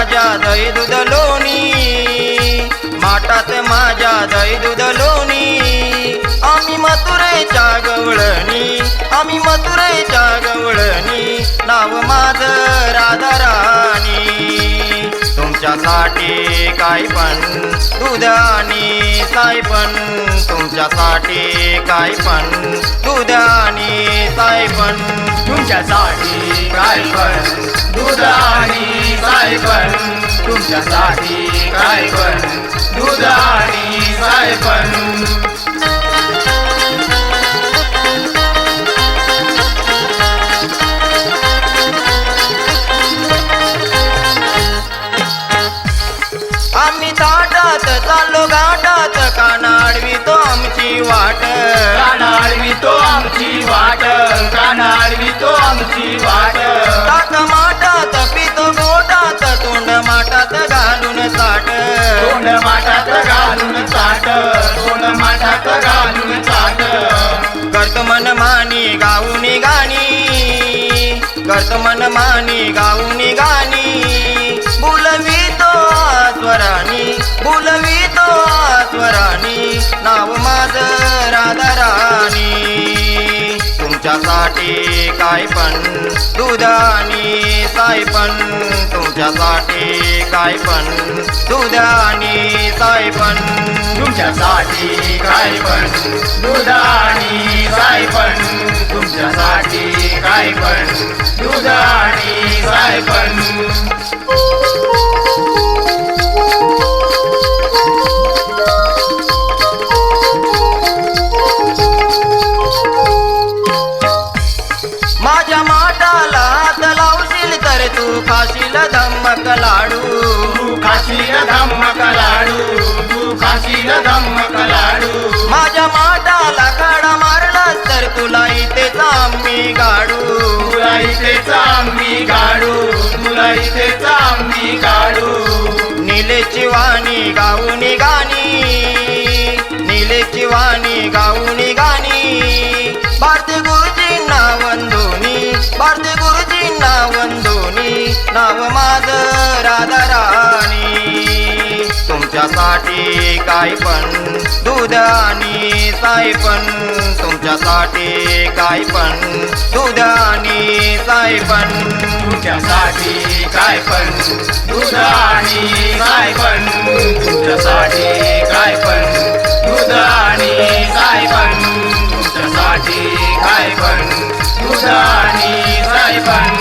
माझ्या दही दूध लोणी माटात माझ्या दही दूध लोणी आम्ही मथुरेच्या गवळणी आम्ही मथुरेच्या गवळणी. नाव माझ राधा राणी. तुमच्यासाठी काय पण दूध आणि साय पण. तुमच्यासाठी काय पण दूध आणि तुमच्यासाठी काय पण. दूध आणि काय पण. तुमच्यासाठी काय पण. दूध आणि काय पण. आम्ही ताटात चाललो घाटात कानाडवी तो आमची वाट. तो आमची वाट कानाडवी तो आमची वाट. ताक माटात पितो गोटात तोंड माटात घालून साठ तोंड माठात घालून चाट तोंड माठात घालून चाट. करत मन मानी गाऊनी गाणी. करत मन मानी गाऊनी गाणी. बोलवी तो स्वरानी बोलवी तो स्वरानी नाव माझ राधाराणी तुमच्यासाठी काय पण दुधानी आणि साय पण. तुमच्यासाठी काय पण दुधानी आणि साय पण. तुमच्यासाठी काय पण दुधानी आणि साय पण. तुमच्यासाठी काय पण दुधानी आणि साय पण. माझ्या माटाला हात लावशील तर तू खाशील धम्मक लाडू. तू खाशील धम्मक लाडू. तू खाशील धम्मक लाडू. माझ्या माटाला काढा मारलास तर तुला इथेच आम्ही गाडू. तुला इथेच आम्ही गाडू. तुला इथेच आम्ही गाडू. निलेची वाणी गाऊनी गाणी. निलेची वाणी गाऊनी गाणी. भारती गुरुजींना वंदोनी भारती गुरुजींना वंदोनी नाव माझ राधाराणी. तुमच्यासाठी काय पण दूध आणि साय पण तुमच्यासाठी काय पण दूध आणि साय पण. तुमच्यासाठी काय पण दूध आणि काय पण तुमच्यासाठी काय पण दूध आणि काय पण तुमच्यासाठी काय पण साहेबांनी